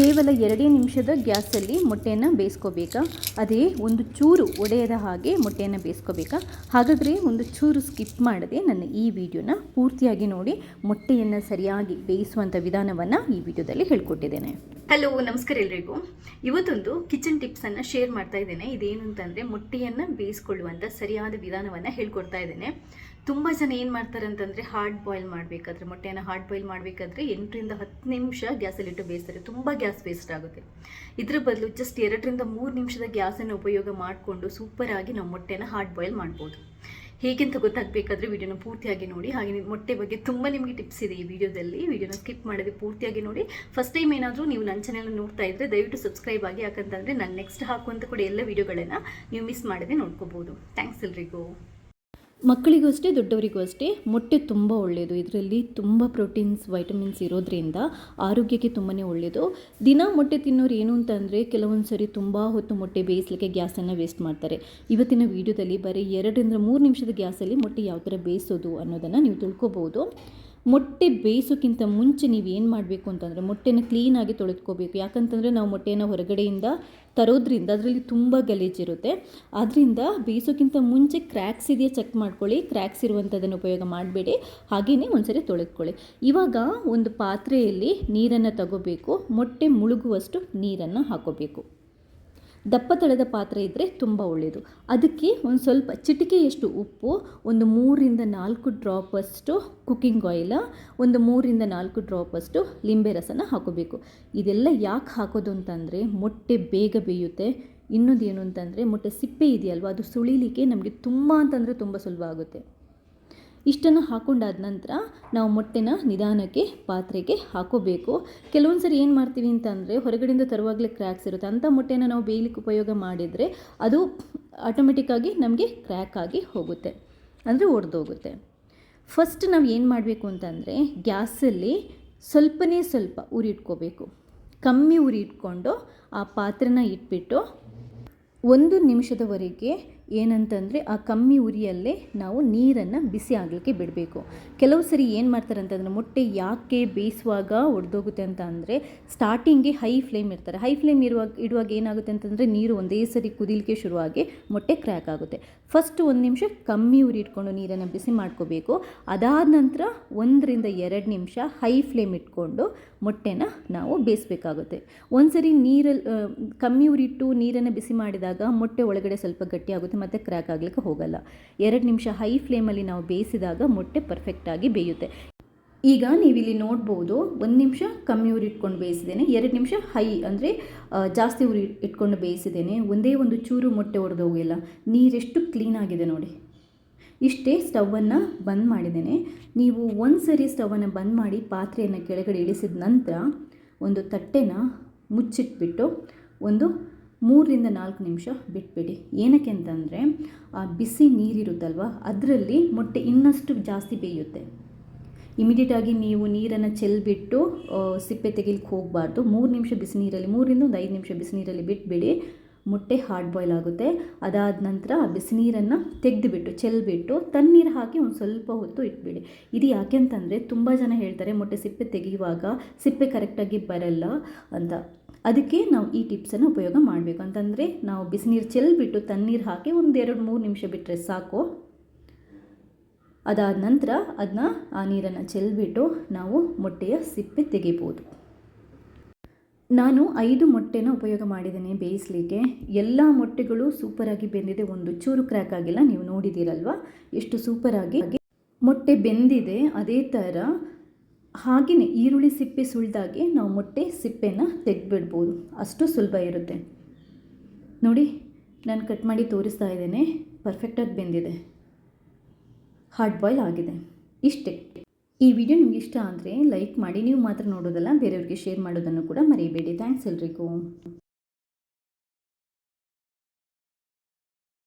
ಕೇವಲ ಎರಡೇ ನಿಮಿಷದ ಗ್ಯಾಸಲ್ಲಿ ಮೊಟ್ಟೆಯನ್ನು ಬೇಯಿಸ್ಕೋಬೇಕಾ. ಅದೇ ಒಂದು ಚೂರು ಒಡೆಯದ ಹಾಗೆ ಮೊಟ್ಟೆಯನ್ನು ಬೇಯಿಸ್ಕೋಬೇಕಾ. ಹಾಗಾದರೆ ಒಂದು ಚೂರು ಸ್ಕಿಪ್ ಮಾಡದೆ ನನ್ನ ಈ ವಿಡಿಯೋನ ಪೂರ್ತಿಯಾಗಿ ನೋಡಿ, ಮೊಟ್ಟೆಯನ್ನು ಸರಿಯಾಗಿ ಬೇಯಿಸುವಂಥ ವಿಧಾನವನ್ನು ಈ ವಿಡಿಯೋದಲ್ಲಿ ಹೇಳ್ಕೊಟ್ಟಿದ್ದೇನೆ. ಹಲೋ ನಮಸ್ಕಾರ ಎಲ್ರಿಗೂ. ಇವತ್ತೊಂದು ಕಿಚನ್ ಟಿಪ್ಸನ್ನು ಶೇರ್ ಮಾಡ್ತಾ ಇದ್ದೇನೆ. ಇದೇನು ಅಂತಂದರೆ ಮೊಟ್ಟೆಯನ್ನು ಬೇಯಿಸ್ಕೊಳ್ಳುವಂಥ ಸರಿಯಾದ ವಿಧಾನವನ್ನು ಹೇಳ್ಕೊಡ್ತಾ ಇದ್ದೇನೆ. ತುಂಬ ಜನ ಏನು ಮಾಡ್ತಾರೆ ಅಂತಂದರೆ ಹಾರ್ಡ್ ಬಾಯ್ಲ್ ಮಾಡಬೇಕಾದ್ರೆ, ಮೊಟ್ಟೆಯನ್ನು ಹಾರ್ಡ್ ಬಾಯ್ಲ್ ಮಾಡಬೇಕಾದ್ರೆ ಎಂಟರಿಂದ ಹತ್ತು ನಿಮಿಷ ಗ್ಯಾಸಲ್ಲಿಟ್ಟು ಬೇಯಿಸ್ತಾರೆ. ತುಂಬ ಗ್ಯಾಸ್ ವೇಸ್ಟ್ ಆಗುತ್ತೆ. ಇದ್ರ ಬದಲು ಜಸ್ಟ್ ಎರಡರಿಂದ ಮೂರು ನಿಮಿಷದ ಗ್ಯಾಸನ್ನು ಉಪಯೋಗ ಮಾಡಿಕೊಂಡು ಸೂಪರಾಗಿ ನಾವು ಮೊಟ್ಟೆನ ಹಾರ್ಡ್ ಬಾಯ್ಲ್ ಮಾಡ್ಬೋದು. ಹೇಗೆಂತ ಗೊತ್ತಾಗಬೇಕಾದ್ರೆ ವಿಡಿಯೋನ ಪೂರ್ತಿಯಾಗಿ ನೋಡಿ. ಹಾಗೆ ಮೊಟ್ಟೆ ಬಗ್ಗೆ ತುಂಬ ನಿಮಗೆ ಟಿಪ್ಸ್ ಇದೆ ಈ ವಿಡಿಯೋದಲ್ಲಿ. ವಿಡಿಯೋನ ಸ್ಕಿಪ್ ಮಾಡದೆ ಪೂರ್ತಿಯಾಗಿ ನೋಡಿ. ಫಸ್ಟ್ ಟೈಮ್ ಏನಾದರೂ ನೀವು ನನ್ನ ಚಾನೆಲ್ ನೋಡ್ತಾ ಇದ್ದರೆ ದಯವಿಟ್ಟು ಸಬ್ಸ್ಕ್ರೈಬ್ ಆಗಿ. ಯಾಕಂತಂದರೆ ನಾನು ನೆಕ್ಸ್ಟ್ ಹಾಕುವಂಥ ಕೂಡ ಎಲ್ಲ ವಿಡಿಯೋಗಳನ್ನು ನೀವು ಮಿಸ್ ಮಾಡದೆ ನೋಡ್ಕೋಬೋದು. ಥ್ಯಾಂಕ್ಸ್ ಎಲ್ರಿಗೂ. ಮಕ್ಕಳಿಗೂ ಅಷ್ಟೇ, ದೊಡ್ಡವರಿಗೂ ಅಷ್ಟೇ, ಮೊಟ್ಟೆ ತುಂಬ ಒಳ್ಳೆಯದು ಇದರಲ್ಲಿ ತುಂಬ ಪ್ರೋಟೀನ್ಸ್, ವೈಟಮಿನ್ಸ್ ಇರೋದ್ರಿಂದ ಆರೋಗ್ಯಕ್ಕೆ ತುಂಬಾ ಒಳ್ಳೆಯದು ದಿನ ಮೊಟ್ಟೆ ತಿನ್ನೋರು ಏನು ಅಂತಂದರೆ ಕೆಲವೊಂದು ಸರಿ ತುಂಬ ಹೊತ್ತು ಮೊಟ್ಟೆ ಬೇಯಿಸಲಿಕ್ಕೆ ಗ್ಯಾಸನ್ನು ವೇಸ್ಟ್ ಮಾಡ್ತಾರೆ. ಇವತ್ತಿನ ವೀಡಿಯೋದಲ್ಲಿ ಬರೀ ಎರಡರಿಂದ ಮೂರು ನಿಮಿಷದ ಗ್ಯಾಸಲ್ಲಿ ಮೊಟ್ಟೆ ಯಾವ ಥರ ಬೇಯಿಸೋದು ಅನ್ನೋದನ್ನು ನೀವು ತಿಳ್ಕೊಬೋದು. ಮೊಟ್ಟೆ ಬೇಯಿಸೋಕ್ಕಿಂತ ಮುಂಚೆ ನೀವು ಏನು ಮಾಡಬೇಕು ಅಂತಂದರೆ ಮೊಟ್ಟೆನ ಕ್ಲೀನಾಗಿ ತೊಳೆದುಕೋಬೇಕು. ಯಾಕಂತಂದರೆ ನಾವು ಮೊಟ್ಟೆನ ಹೊರಗಡೆಯಿಂದ ತರೋದ್ರಿಂದ ಅದರಲ್ಲಿ ತುಂಬ ಗಲೀಜಿರುತ್ತೆ ಆದ್ದರಿಂದ ಬೇಯಿಸೋಕ್ಕಿಂತ ಮುಂಚೆ ಕ್ರ್ಯಾಕ್ಸ್ ಇದೆಯಾ ಚೆಕ್ ಮಾಡ್ಕೊಳ್ಳಿ. ಕ್ರ್ಯಾಕ್ಸ್ ಇರುವಂಥದ್ದನ್ನು ಉಪಯೋಗ ಮಾಡಬೇಡಿ. ಹಾಗೆಯೇ ಒಂದ್ಸರಿ ತೊಳೆದುಕೊಳ್ಳಿ. ಇವಾಗ ಒಂದು ಪಾತ್ರೆಯಲ್ಲಿ ನೀರನ್ನು ತಗೋಬೇಕು. ಮೊಟ್ಟೆ ಮುಳುಗುವಷ್ಟು ನೀರನ್ನು ಹಾಕೋಬೇಕು. ದಪ್ಪ ತಳೆದ ಪಾತ್ರೆ ಇದ್ದರೆ ತುಂಬ ಒಳ್ಳೆಯದು ಅದಕ್ಕೆ ಒಂದು ಸ್ವಲ್ಪ ಚಿಟಿಕೆಯಷ್ಟು ಉಪ್ಪು, ಒಂದು ಮೂರಿಂದ ನಾಲ್ಕು ಡ್ರಾಪಷ್ಟು ಕುಕ್ಕಿಂಗ್ ಆಯಿಲ, ಒಂದು ಮೂರಿಂದ ನಾಲ್ಕು ಡ್ರಾಪಷ್ಟು ಲಿಂಬೆ ರಸನ ಹಾಕೋಬೇಕು. ಇದೆಲ್ಲ ಯಾಕೆ ಹಾಕೋದು ಅಂತಂದರೆ ಮೊಟ್ಟೆ ಬೇಗ ಬೇಯುತ್ತೆ. ಇನ್ನೊಂದು ಏನು ಅಂತಂದರೆ ಮೊಟ್ಟೆ ಸಿಪ್ಪೆ ಇದೆಯಲ್ವ, ಅದು ಸುಳಿಲಿಕ್ಕೆ ನಮಗೆ ತುಂಬ ಅಂತಂದರೆ ತುಂಬ ಸುಲಭ ಆಗುತ್ತೆ. ಇಷ್ಟನ್ನು ಹಾಕೊಂಡಾದ ನಂತರ ನಾವು ಮೊಟ್ಟೆನ ನಿಧಾನಕ್ಕೆ, ಪಾತ್ರೆಗೆ ಹಾಕೋಬೇಕು. ಕೆಲವೊಂದು ಸರಿ ಏನು ಮಾಡ್ತೀವಿ ಅಂತಂದರೆ ಹೊರಗಡೆಯಿಂದ ತರುವಾಗಲೇ ಕ್ರ್ಯಾಕ್ಸ್ ಇರುತ್ತೆ. ಅಂಥ ಮೊಟ್ಟೆನ ನಾವು ಬೇಯಲಿಕ್ಕೆ ಉಪಯೋಗ ಮಾಡಿದರೆ ಅದು ಆಟೋಮೆಟಿಕ್ಕಾಗಿ ನಮಗೆ ಕ್ರ್ಯಾಕ್ ಆಗಿ ಹೋಗುತ್ತೆ. ಅಂದರೆ ಒಡೆದೋಗುತ್ತೆ. ಫಸ್ಟ್ ನಾವು ಏನು ಮಾಡಬೇಕು ಅಂತಂದರೆ ಗ್ಯಾಸಲ್ಲಿ ಸ್ವಲ್ಪನೇ ಸ್ವಲ್ಪ ಉರಿ ಇಟ್ಕೋಬೇಕು. ಕಮ್ಮಿ ಉರಿ ಇಟ್ಕೊಂಡು ಆ ಪಾತ್ರೆನ ಇಟ್ಬಿಟ್ಟು ಒಂದು ನಿಮಿಷದವರೆಗೆ ಏನಂತಂದರೆ ಆ ಕಮ್ಮಿ ಉರಿಯಲ್ಲೇ ನಾವು ನೀರನ್ನು ಬಿಸಿ ಆಗಲಿಕ್ಕೆ ಬಿಡಬೇಕು. ಕೆಲವು ಸರಿ ಏನು ಮಾಡ್ತಾರೆ ಅಂತಂದರೆ ಮೊಟ್ಟೆ ಯಾಕೆ ಬೇಯಿಸುವಾಗ ಒಡೆದೋಗುತ್ತೆ ಅಂತ ಅಂದರೆ ಸ್ಟಾರ್ಟಿಂಗ್ಗೆ ಹೈ ಫ್ಲೇಮ್ ಇರ್ತಾರೆ. ಹೈ ಫ್ಲೇಮ್ ಇರುವಾಗ ಇಡುವಾಗ ಏನಾಗುತ್ತೆ ಅಂತಂದರೆ ನೀರು ಒಂದೇ ಸರಿ ಕುದಿಲಿಕ್ಕೆ ಶುರುವಾಗಿ ಮೊಟ್ಟೆ ಕ್ರ್ಯಾಕ್ ಆಗುತ್ತೆ. ಫಸ್ಟ್ ಒಂದು ನಿಮಿಷ ಕಮ್ಮಿ ಉರಿ ಇಟ್ಕೊಂಡು ನೀರನ್ನು ಬಿಸಿ ಮಾಡ್ಕೋಬೇಕು. ಅದಾದ ನಂತರ ಒಂದರಿಂದ ಎರಡು ನಿಮಿಷ ಹೈ ಫ್ಲೇಮ್ ಇಟ್ಕೊಂಡು ಮೊಟ್ಟೆನ ನಾವು ಬೇಯಿಸಬೇಕಾಗುತ್ತೆ. ಒಂದು ಸರಿ ನೀರಲ್ಲಿ ಕಮ್ಮಿ ಉರಿಟ್ಟು ನೀರನ್ನು ಬಿಸಿ ಮಾಡಿದಾಗ ಮೊಟ್ಟೆ ಒಳಗಡೆ ಸ್ವಲ್ಪ ಗಟ್ಟಿಯಾಗುತ್ತೆ. ಮತ್ತು ಕ್ರ್ಯಾಕ್ ಆಗಲಿಕ್ಕೆ ಹೋಗಲ್ಲ. ಎರಡು ನಿಮಿಷ ಹೈ ಫ್ಲೇಮಲ್ಲಿ ನಾವು ಬೇಯಿಸಿದಾಗ ಮೊಟ್ಟೆ ಪರ್ಫೆಕ್ಟಾಗಿ ಬೇಯುತ್ತೆ. ಈಗ ನೀವಿಲ್ಲಿ ನೋಡ್ಬೋದು, ಒಂದು ನಿಮಿಷ ಕಮ್ಮಿ ಉರಿ ಇಟ್ಕೊಂಡು ಬೇಯಿಸಿದ್ದೇನೆ, ಎರಡು ನಿಮಿಷ ಹೈ ಅಂದರೆ ಜಾಸ್ತಿ ಉರಿ ಇಟ್ಕೊಂಡು ಬೇಯಿಸಿದ್ದೇನೆ. ಒಂದೇ ಒಂದು ಚೂರು ಮೊಟ್ಟೆ ಒಡೆದು ಹೋಗಿಲ್ಲ. ನೀರೆಷ್ಟು ಕ್ಲೀನಾಗಿದೆ ನೋಡಿ. ಇಷ್ಟೇ ಸ್ಟವನ್ನು ಬಂದ್ ಮಾಡಿದ್ದೇನೆ. ನೀವು ಒಂದು ಸರಿ ಸ್ಟವನ್ನು ಬಂದ್ ಮಾಡಿ ಪಾತ್ರೆಯನ್ನು ಕೆಳಗಡೆ ಇಳಿಸಿದ ನಂತರ ಒಂದು ತಟ್ಟೆನ ಮುಚ್ಚಿಟ್ಬಿಟ್ಟು ಒಂದು ಮೂರರಿಂದ ನಾಲ್ಕು ನಿಮಿಷ ಬಿಟ್ಬಿಡಿ. ಏನಕ್ಕೆ ಅಂತಂದರೆ, ಆ ಬಿಸಿ ನೀರಿರುತ್ತಲ್ವ, ಅದರಲ್ಲಿ ಮೊಟ್ಟೆ ಇನ್ನಷ್ಟು ಜಾಸ್ತಿ ಬೇಯುತ್ತೆ. ಇಮಿಡಿಯೇಟಾಗಿ ನೀವು ನೀರನ್ನು ಚೆಲ್ಬಿಟ್ಟು ಸಿಪ್ಪೆ ತೆಗಿಲಿಕ್ಕೆ ಹೋಗಬಾರ್ದು. ಮೂರು ನಿಮಿಷ ಬಿಸಿ ನೀರಲ್ಲಿ ಮೂರಿಂದ ಒಂದು ಐದು ನಿಮಿಷ ಬಿಸಿನೀರಲ್ಲಿ ಬಿಟ್ಬಿಡಿ. ಮೊಟ್ಟೆ ಹಾರ್ಡ್ ಬಾಯ್ಲ್ ಆಗುತ್ತೆ. ಅದಾದ ನಂತರ ಆ ಬಿಸಿನೀರನ್ನು ತೆಗೆದುಬಿಟ್ಟು, ಚೆಲ್ಬಿಟ್ಟು ತಣ್ಣೀರು ಹಾಕಿ ಒಂದು ಸ್ವಲ್ಪ ಹೊತ್ತು ಇಟ್ಬಿಡಿ. ಇದು ಯಾಕೆ ಅಂತಂದರೆ ತುಂಬ ಜನ ಹೇಳ್ತಾರೆ ಮೊಟ್ಟೆ ಸಿಪ್ಪೆ ತೆಗೆಯುವಾಗ ಸಿಪ್ಪೆ ಕರೆಕ್ಟಾಗಿ ಬರಲ್ಲ ಅಂತ. ಅದಕ್ಕೆ ನಾವು ಈ ಟಿಪ್ಸನ್ನು ಉಪಯೋಗ ಮಾಡಬೇಕು. ಅಂತಂದರೆ ನಾವು ಬಿಸಿನೀರು ಚೆಲ್ಬಿಟ್ಟು ತಣ್ಣೀರು ಹಾಕಿ ಒಂದು ಎರಡು ಮೂರು ನಿಮಿಷ ಬಿಟ್ಟರೆ ಸಾಕು. ಅದಾದ ನಂತರ ಅದನ್ನ ಆ ನೀರನ್ನು ಚೆಲ್ಬಿಟ್ಟು ನಾವು ಮೊಟ್ಟೆಯ ಸಿಪ್ಪೆ ತೆಗಿಬೋದು ನಾನು ಐದು ಮೊಟ್ಟೆನ ಉಪಯೋಗ ಮಾಡಿದ್ದೀನಿ ಬೇಯಿಸಲಿಕ್ಕೆ. ಎಲ್ಲ ಮೊಟ್ಟೆಗಳು ಸೂಪರಾಗಿ ಬೆಂದಿದೆ. ಒಂದು ಚೂರು ಕ್ರ್ಯಾಕ್ ಆಗಿಲ್ಲ. ನೀವು ನೋಡಿದ್ದೀರಲ್ವ? ಎಷ್ಟು ಸೂಪರಾಗಿ ಮೊಟ್ಟೆ ಬೆಂದಿದೆ. ಅದೇ ಥರ ಹಾಗೆಯೇ ಈರುಳ್ಳಿ ಸಿಪ್ಪೆ ಸುಳ್ದಾಗೆ ನಾವು ಮೊಟ್ಟೆ ಸಿಪ್ಪೆನ ತೆಗೆದ್ಬಿಡ್ಬೋದು. ಅಷ್ಟು ಸುಲಭ ಇರುತ್ತೆ. ನೋಡಿ, ನಾನು ಕಟ್ ಮಾಡಿ ತೋರಿಸ್ತಾ ಇದ್ದೇನೆ. ಪರ್ಫೆಕ್ಟಾಗಿ ಬೆಂದಿದೆ. ಹಾರ್ಡ್ ಬಾಯ್ಲ್ ಆಗಿದೆ. ಇಷ್ಟೇ. ಈ ವಿಡಿಯೋ ನಿಮ್ಗೆ ಇಷ್ಟ ಅಂದರೆ ಲೈಕ್ ಮಾಡಿ, ನೀವು ಮಾತ್ರ ನೋಡೋದಲ್ಲ, ಬೇರೆಯವ್ರಿಗೆ ಶೇರ್ ಮಾಡೋದನ್ನು ಕೂಡ ಮರೆಯಬೇಡಿ ಥ್ಯಾಂಕ್ಸ್ ಎಲ್ರಿಗೂ.